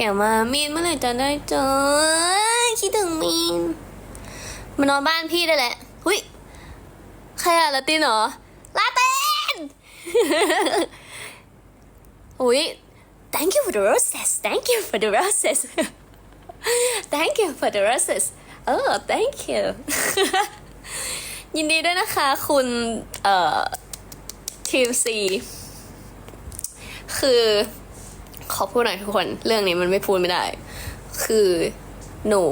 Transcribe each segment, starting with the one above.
แกมามีนเมื่อไหร่จะได้เจอ คิดถึงมีนมานอนบ้านพี่ได้แหละ หุยใครอะลาตินเหรอ ลาตินอุ้ย thank you for the roses thank you for the roses thank you for the roses เออ thank you ยินดีด้วยนะคะ คุณ เอ่อทีมซีคือ ขอพูดหน่อยทุกคน เรื่องนี้มันไม่พูดไม่ได้ คือหนู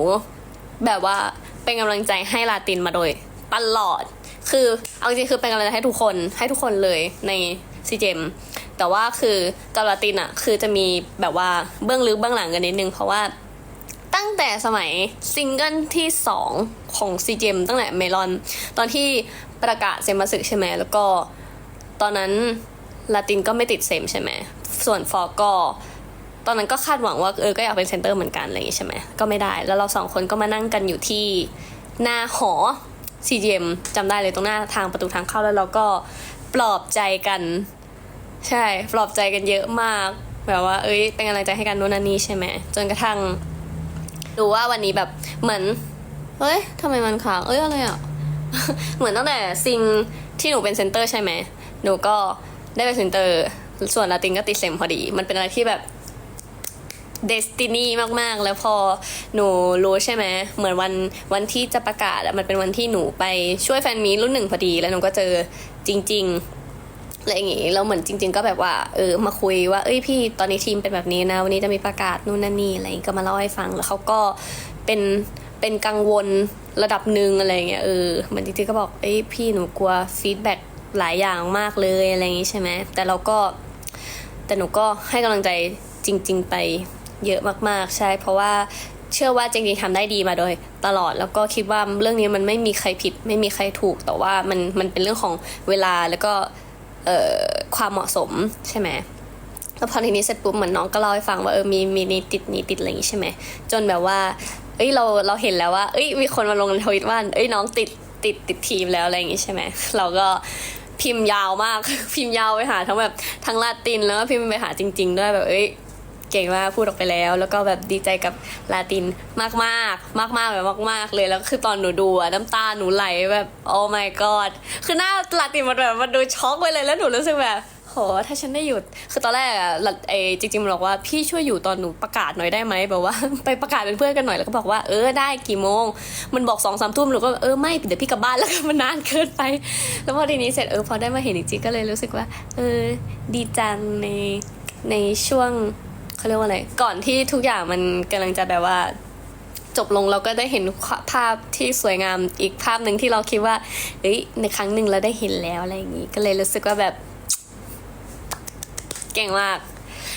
แบบว่าเป็นกำลังใจให้ลาตินมาโดยตลอด คือเอาจริงๆคือเป็นกำลังใจให้ทุกคน ให้ทุกคนเลยในซีเจมแต่ว่าคือกับลาตินอะคือจะมีแบบว่าเบื้องลึกเบื้องหลังกันนิดนึง เพราะว่าตั้งแต่สมัยซิงเกิลที่สองของซีเจมตั้งแต่เมลอน ตอนที่ประกาศเซมมาสึกใช่ไหมแล้วก็ตอนนั้นลาตินก็ไม่ติดเซมใช่ไหม ส่วนฟอก็ตอนนั้นก็คาดหวังว่าเออก็อยากเป็นเซนเตอร์เหมือนกันอะไรอย่างงี้ใช่ไหมก็ไม่ได้ แล้วเราสองคนก็มานั่งกันอยู่ที่หน้าหอ CGM จำได้เลยตรงหน้าทางประตูทางเข้าแล้วเราก็ปลอบใจกัน ใช่ปลอบใจกันเยอะมาก แบบว่า เอ้ยเป็นกำลังใจให้กันนู่นนั่นนี่ใช่ไหมจนกระทั่งดูว่าวันนี้แบบเหมือนเฮ้ยทำไมมันค้างเอ้ยอะไรอะเหมือนตั้งแต่ซิงที่หนูเป็นเซนเตอร์ใช่ไหมหนูก็ได้เป็นเซนเตอร์ ส่วนลาตินก็ติดเซมพอดี มันเป็นอะไรที่แบบเดสตินีมากๆ แล้วพอหนูรู้ใช่ไหมเหมือนวันวันที่จะประกาศมันเป็นวันที่หนูไปช่วยแฟนมีรุ่นหนึ่งพอดี แล้วหนูก็เจอจริงๆอะไรอย่างงี้แล้วเหมือนจริง ๆ ก็แบบว่าเออมาคุยว่าเอ้ยพี่ตอนนี้ทีมเป็นแบบนี้นะ วันนี้จะมีประกาศนู่นนั่นนี่อะไรอย่างงี้ก็มาเล่าให้ฟังแล้วเขาก็เป็นเป็นกังวลระดับหนึ่งอะไรเงี้ยเออเหมือนจริงๆก็บอกเอ้ยพี่หนูกลัวฟีดแบ็กหลายอย่างมากเลยอะไรอย่างงี้ใช่ไหมแต่เราก็ แต่หนูก็ให้กำลังใจจริง ๆ ไปเยอะมากๆ ใช่ เพราะว่าเชื่อว่าจริงๆทำได้ดีมาโดยตลอด แล้วก็คิดว่าเรื่องนี้มันไม่มีใครผิด ไม่มีใครถูก แต่ว่ามันมันเป็นเรื่องของเวลาแล้วก็ความเหมาะสมใช่ไหมแล้วพอทีนี้เสร็จปุ๊บเหมือนน้องก็เล่าให้ฟังว่าเออมีมีนี่ติดนี่ติดอะไรอย่างงี้ใช่ไหมจนแบบว่าเอ้ยเราเราเห็นแล้วว่าเอ้ยมีคนมาลงในทวิตว่าเอ้ยน้องติดติดติดทีมแล้วอะไรอย่างงี้ใช่ไหมเราก็ พิมพ์ยาวมาก พิมพ์ยาวไปหาทั้งแบบทั้งลาตินแล้วก็พิมพ์ไปหาจริง ๆ ด้วยแบบเอ้ยเก่งมากพูดออกไปแล้ว แล้วก็แบบดีใจกับลาตินมากมากมากมากๆแบบมากๆ เลยแล้วคือตอนหนูดูอะน้ำตาหนูไหลแบบโอ้ my god คือหน้าลาตินมันแบบมันดูช็อกไปเลยแล้วหนูรู้สึกแบบ โหถ้าฉันได้หยุด คือตอนแรกอะหลัดเอจริงๆมันบอกว่าพี่ช่วยอยู่ตอนหนูประกาศหน่อยได้ไหมแบบว่า ไปประกาศเป็นเพื่อนกันหน่อยแล้วก็บอกว่าเออได้กี่โมง มันบอกสองสามทุ่มหนูก็เออไม่เดี๋ยวพี่กลับบ้านแล้วมันนานเกินไป แล้วพอทีนี้เสร็จเออพอได้มาเห็นจริงๆก็เลยรู้สึกว่า เออดีจังในในช่วงเขาเรียกว่าอะไรก่อนที่ทุกอย่างมันกำลังจะแบบว่าจบลงเราก็ได้เห็นภาพที่สวยงามอีกภาพหนึ่งที่เราคิดว่าเฮ้ยในครั้งหนึ่งเราได้เห็นแล้วอะไรอย่างนี้ ก็เลยรู้สึกว่าแบบ เก่งมาก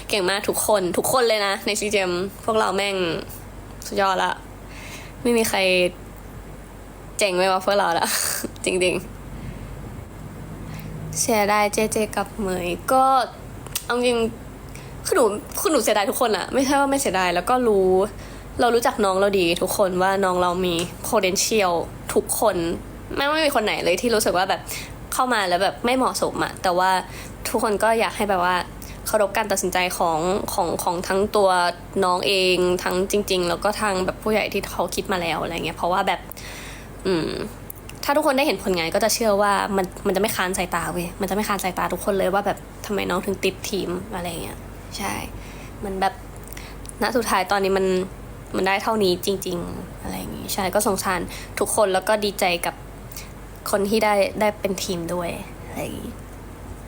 เก่งมากทุกคนทุกคนเลยนะ ในซีเจมพวกเราแม่งสุดยอดละ ไม่มีใครเจ๋งไม่กว่าพวกเราละ จริงๆ เสียดายเจเจกับเหมยก็เอาจริงคือหนูคือหนูเสียดายทุกคนอะไม่ใช่ว่าไม่เสียดายแล้วก็รู้ เรารู้จักน้องเราดีทุกคนว่าน้องเรามี potential ทุกคนไม่ไม่มีคนไหนเลยที่รู้สึกว่าแบบเข้ามาแล้วแบบไม่เหมาะสมอะแต่ว่าทุกคนก็อยากให้แบบว่า เคารพการตัดสินใจของของของทั้งตัวน้องเองทั้งจริง ๆ แล้วก็ทางแบบผู้ใหญ่ที่เขาคิดมาแล้วอะไรเงี้ยเพราะว่าแบบ อืม ถ้าทุกคนได้เห็นผลงานก็จะเชื่อว่ามันมันจะไม่ค้านสายตาเว้ยมันจะไม่ค้านสายตาทุกคนเลยว่าแบบทำไมน้องถึงติดทีมอะไรเงี้ยใช่ มันแบบณสุดท้ายตอนนี้มันมันได้เท่านี้จริง ๆ อะไรอย่างงี้ใช่ก็สงสารทุกคนแล้วก็ดีใจกับคนที่ได้ได้เป็นทีมด้วยอะไรอย่างงี้